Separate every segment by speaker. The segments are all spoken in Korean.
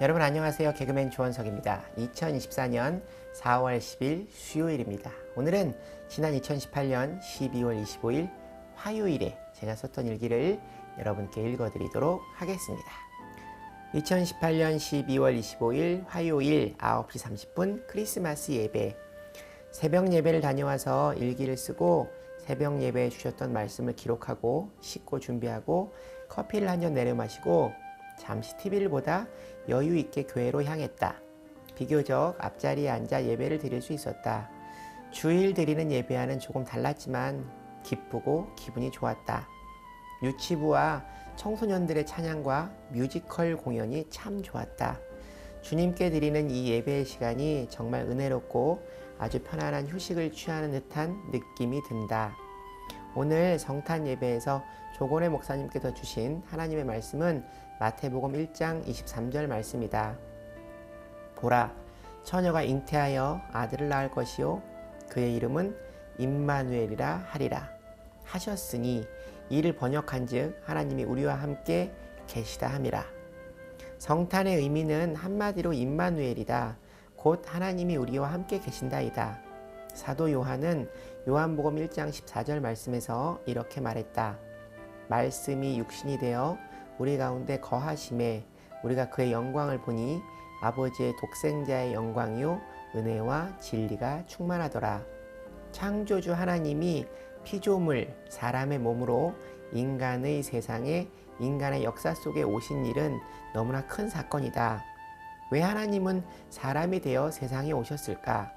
Speaker 1: 여러분 안녕하세요. 개그맨 조원석입니다. 2024년 4월 10일 수요일입니다. 오늘은 지난 2018년 12월 25일 화요일에 제가 썼던 일기를 여러분께 읽어드리도록 하겠습니다. 2018년 12월 25일 화요일 9시 30분 크리스마스 예배 새벽 예배를 다녀와서 일기를 쓰고 새벽 예배에 주셨던 말씀을 기록하고 씻고 준비하고 커피를 한 잔 내려 마시고 잠시 TV를 보다 여유 있게 교회로 향했다. 비교적 앞자리에 앉아 예배를 드릴 수 있었다. 주일 드리는 예배와는 조금 달랐지만 기쁘고 기분이 좋았다. 유치부와 청소년들의 찬양과 뮤지컬 공연이 참 좋았다. 주님께 드리는 이 예배의 시간이 정말 은혜롭고 아주 편안한 휴식을 취하는 듯한 느낌이 든다. 오늘 성탄 예배에서 조곤의 목사님께서 주신 하나님의 말씀은 마태복음 1장 23절 말씀이다. 보라, 처녀가 잉태하여 아들을 낳을 것이요 그의 이름은 임마누엘이라 하리라 하셨으니 이를 번역한즉 하나님이 우리와 함께 계시다 함이라. 성탄의 의미는 한마디로 임마누엘이다. 곧 하나님이 우리와 함께 계신다이다. 사도 요한은 요한복음 1장 14절 말씀에서 이렇게 말했다. 말씀이 육신이 되어 우리 가운데 거하심에 우리가 그의 영광을 보니 아버지의 독생자의 영광이요 은혜와 진리가 충만하더라. 창조주 하나님이 피조물 사람의 몸으로 인간의 세상에 인간의 역사 속에 오신 일은 너무나 큰 사건이다. 왜 하나님은 사람이 되어 세상에 오셨을까?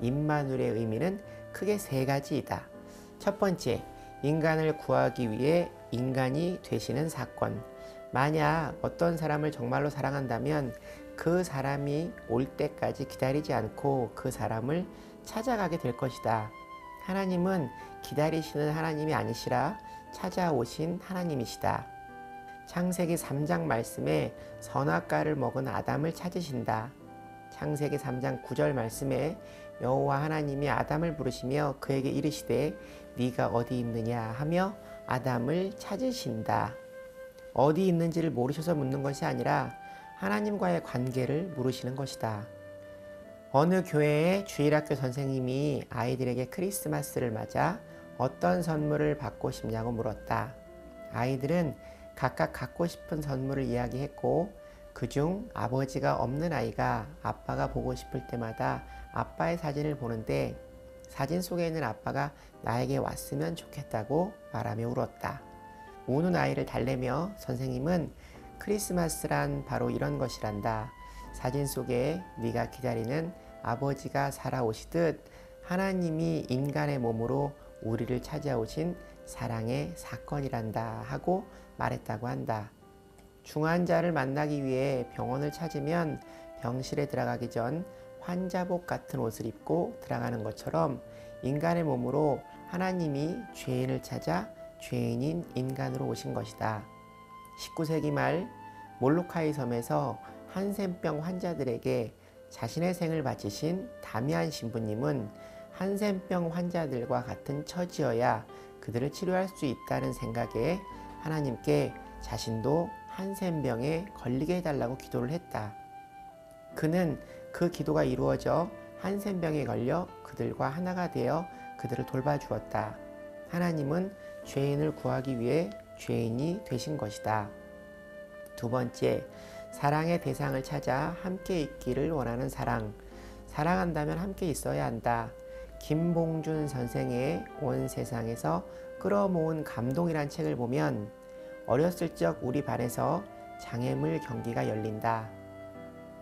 Speaker 1: 임마누엘의 의미는 크게 세 가지이다. 첫 번째, 인간을 구하기 위해 인간이 되시는 사건. 만약 어떤 사람을 정말로 사랑한다면 그 사람이 올 때까지 기다리지 않고 그 사람을 찾아가게 될 것이다. 하나님은 기다리시는 하나님이 아니시라 찾아오신 하나님이시다. 창세기 3장 말씀에 선악과를 먹은 아담을 찾으신다. 창세기 3장 9절 말씀에 여호와 하나님이 아담을 부르시며 그에게 이르시되 네가 어디 있느냐 하며 아담을 찾으신다. 어디 있는지를 모르셔서 묻는 것이 아니라 하나님과의 관계를 물으시는 것이다. 어느 교회의 주일학교 선생님이 아이들에게 크리스마스를 맞아 어떤 선물을 받고 싶냐고 물었다. 아이들은 각각 갖고 싶은 선물을 이야기했고 그중 아버지가 없는 아이가 아빠가 보고 싶을 때마다 아빠의 사진을 보는데 사진 속에 있는 아빠가 나에게 왔으면 좋겠다고 말하며 울었다. 우는 아이를 달래며 선생님은 크리스마스란 바로 이런 것이란다. 사진 속에 네가 기다리는 아버지가 살아오시듯 하나님이 인간의 몸으로 우리를 찾아오신 사랑의 사건이란다 하고 말했다고 한다. 중환자를 만나기 위해 병원을 찾으면 병실에 들어가기 전 환자복 같은 옷을 입고 들어가는 것처럼 인간의 몸으로 하나님이 죄인을 찾아 죄인인 인간으로 오신 것이다. 19세기 말 몰로카이 섬에서 한센병 환자들에게 자신의 생을 바치신 다미안 신부님은 한센병 환자들과 같은 처지여야 그들을 치료할 수 있다는 생각에 하나님께 자신도 한센병에 걸리게 해달라고 기도를 했다. 그는 그 기도가 이루어져 한센병에 걸려 그들과 하나가 되어 그들을 돌봐주었다. 하나님은 죄인을 구하기 위해 죄인이 되신 것이다. 두 번째, 사랑의 대상을 찾아 함께 있기를 원하는 사랑. 사랑한다면 함께 있어야 한다. 김봉준 선생의 온 세상에서 끌어모은 감동이란 책을 보면 어렸을 적 우리 반에서 장애물 경기가 열린다.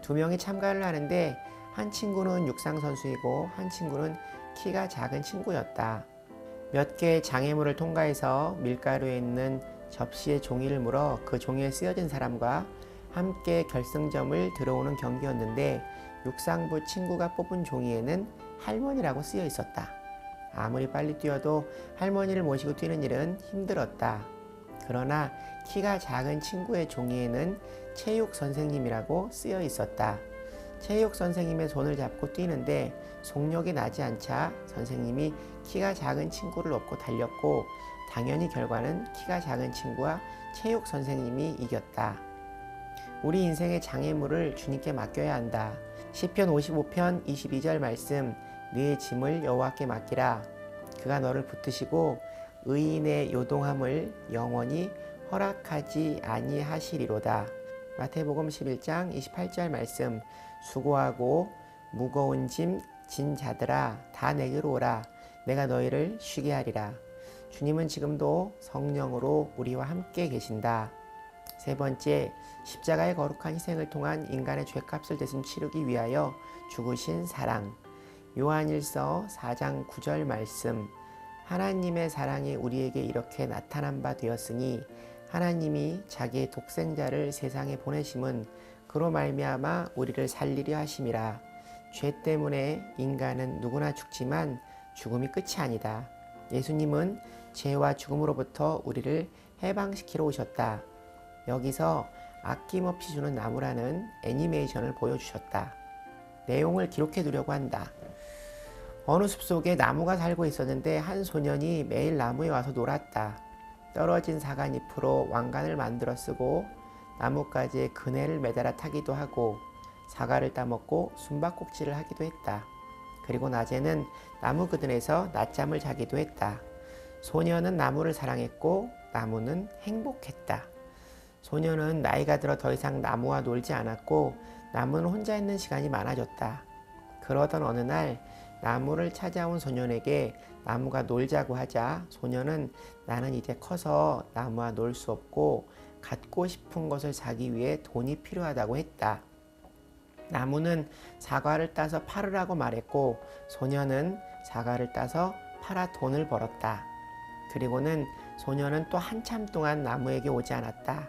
Speaker 1: 두 명이 참가를 하는데 한 친구는 육상 선수이고 한 친구는 키가 작은 친구였다. 몇 개의 장애물을 통과해서 밀가루에 있는 접시에 종이를 물어 그 종이에 쓰여진 사람과 함께 결승점을 들어오는 경기였는데 육상부 친구가 뽑은 종이에는 할머니라고 쓰여 있었다. 아무리 빨리 뛰어도 할머니를 모시고 뛰는 일은 힘들었다. 그러나 키가 작은 친구의 종이에는 체육 선생님이라고 쓰여 있었다. 체육 선생님의 손을 잡고 뛰는데 속력이 나지 않자 선생님이 키가 작은 친구를 업고 달렸고 당연히 결과는 키가 작은 친구와 체육 선생님이 이겼다. 우리 인생의 장애물을 주님께 맡겨야 한다. 시편 55편 22절 말씀 네 짐을 여호와께 맡기라. 그가 너를 붙드시고 의인의 요동함을 영원히 허락하지 아니하시리로다. 마태복음 11장 28절 말씀 수고하고 무거운 짐 진 자들아 다 내게로 오라 내가 너희를 쉬게 하리라. 주님은 지금도 성령으로 우리와 함께 계신다. 세 번째, 십자가의 거룩한 희생을 통한 인간의 죄값을 대신 치르기 위하여 죽으신 사랑. 요한일서 4장 9절 말씀. 하나님의 사랑이 우리에게 이렇게 나타난 바 되었으니 하나님이 자기의 독생자를 세상에 보내심은 그로 말미암아 우리를 살리려 하심이라. 죄 때문에 인간은 누구나 죽지만 죽음이 끝이 아니다. 예수님은 죄와 죽음으로부터 우리를 해방시키러 오셨다. 여기서 아낌없이 주는 나무라는 애니메이션을 보여주셨다. 내용을 기록해 두려고 한다. 어느 숲속에 나무가 살고 있었는데 한 소년이 매일 나무에 와서 놀았다. 떨어진 사과잎으로 왕관을 만들어 쓰고 나뭇가지에 그네를 매달아 타기도 하고 사과를 따먹고 숨바꼭질을 하기도 했다. 그리고 낮에는 나무 그늘에서 낮잠을 자기도 했다. 소녀는 나무를 사랑했고 나무는 행복했다. 소녀는 나이가 들어 더 이상 나무와 놀지 않았고 나무는 혼자 있는 시간이 많아졌다. 그러던 어느 날 나무를 찾아온 소년에게 나무가 놀자고 하자 소년은 나는 이제 커서 나무와 놀 수 없고 갖고 싶은 것을 사기 위해 돈이 필요하다고 했다. 나무는 사과를 따서 팔으라고 말했고 소녀는 사과를 따서 팔아 돈을 벌었다. 그리고는 소녀는 또 한참 동안 나무에게 오지 않았다.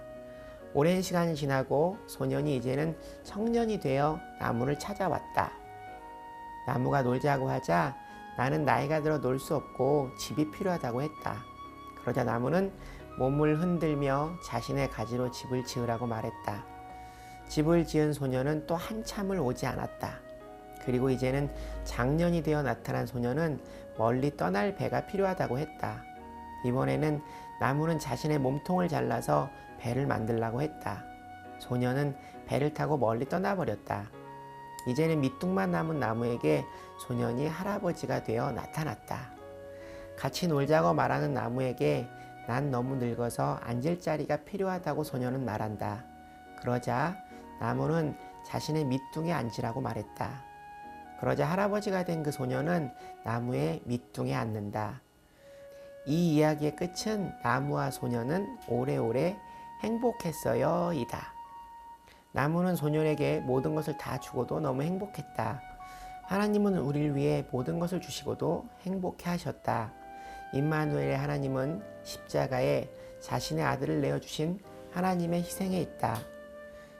Speaker 1: 오랜 시간이 지나고 소년이 이제는 성년이 되어 나무를 찾아왔다. 나무가 놀자고 하자 나는 나이가 들어 놀 수 없고 집이 필요하다고 했다. 그러자 나무는 몸을 흔들며 자신의 가지로 집을 지으라고 말했다. 집을 지은 소녀는 또 한참을 오지 않았다. 그리고 이제는 장년이 되어 나타난 소녀는 멀리 떠날 배가 필요하다고 했다. 이번에는 나무는 자신의 몸통을 잘라서 배를 만들라고 했다. 소녀는 배를 타고 멀리 떠나버렸다. 이제는 밑둥만 남은 나무에게 소년이 할아버지가 되어 나타났다. 같이 놀자고 말하는 나무에게 난 너무 늙어서 앉을 자리가 필요하다고 소년은 말한다. 그러자 나무는 자신의 밑둥에 앉으라고 말했다. 그러자 할아버지가 된 그 소년은 나무의 밑둥에 앉는다. 이 이야기의 끝은 나무와 소년은 오래오래 행복했어요. 이다. 나무는 소년에게 모든 것을 다 주고도 너무 행복했다. 하나님은 우리를 위해 모든 것을 주시고도 행복해 하셨다. 임마누엘의 하나님은 십자가에 자신의 아들을 내어주신 하나님의 희생에 있다.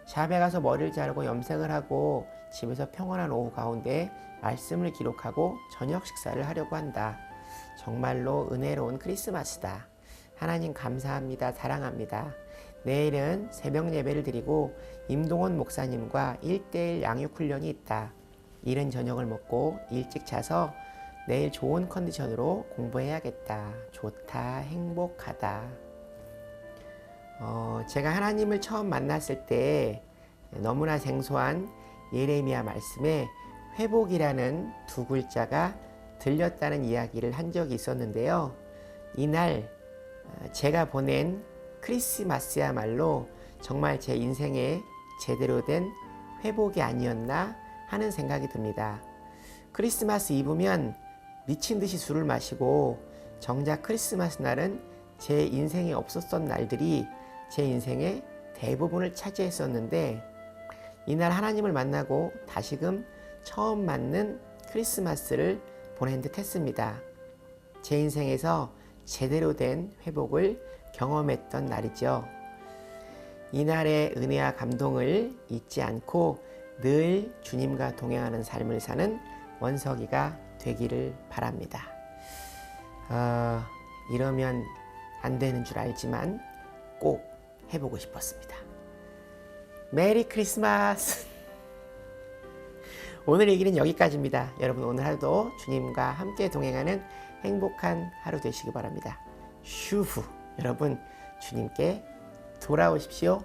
Speaker 1: 샵에 가서 머리를 자르고 염색을 하고 집에서 평온한 오후 가운데 말씀을 기록하고 저녁 식사를 하려고 한다. 정말로 은혜로운 크리스마스다. 하나님 감사합니다. 사랑합니다. 내일은 새벽 예배를 드리고 임동원 목사님과 1대1 양육 훈련이 있다. 이른 저녁을 먹고 일찍 자서 내일 좋은 컨디션으로 공부해야겠다. 좋다. 행복하다. 어, 제가 하나님을 처음 만났을 때 너무나 생소한 예레미야 말씀에 회복이라는 두 글자가 들렸다는 이야기를 한 적이 있었는데요. 이날 어, 제가 보낸 크리스마스야말로 정말 제 인생에 제대로 된 회복이 아니었나 하는 생각이 듭니다. 크리스마스 이브면 미친 듯이 술을 마시고 정작 크리스마스 날은 제 인생에 없었던 날들이 제 인생의 대부분을 차지했었는데 이날 하나님을 만나고 다시금 처음 맞는 크리스마스를 보낸 듯 했습니다. 제 인생에서 제대로 된 회복을 경험했던 날이죠. 이날의 은혜와 감동을 잊지 않고 늘 주님과 동행하는 삶을 사는 원석이가 되기를 바랍니다. 어, 이러면 안 되는 줄 알지만 꼭 해보고 싶었습니다. 메리 크리스마스! 오늘 얘기는 여기까지입니다. 여러분 오늘 하루도 주님과 함께 동행하는 행복한 하루 되시기 바랍니다. 슈후! 여러분 주님께 돌아오십시오.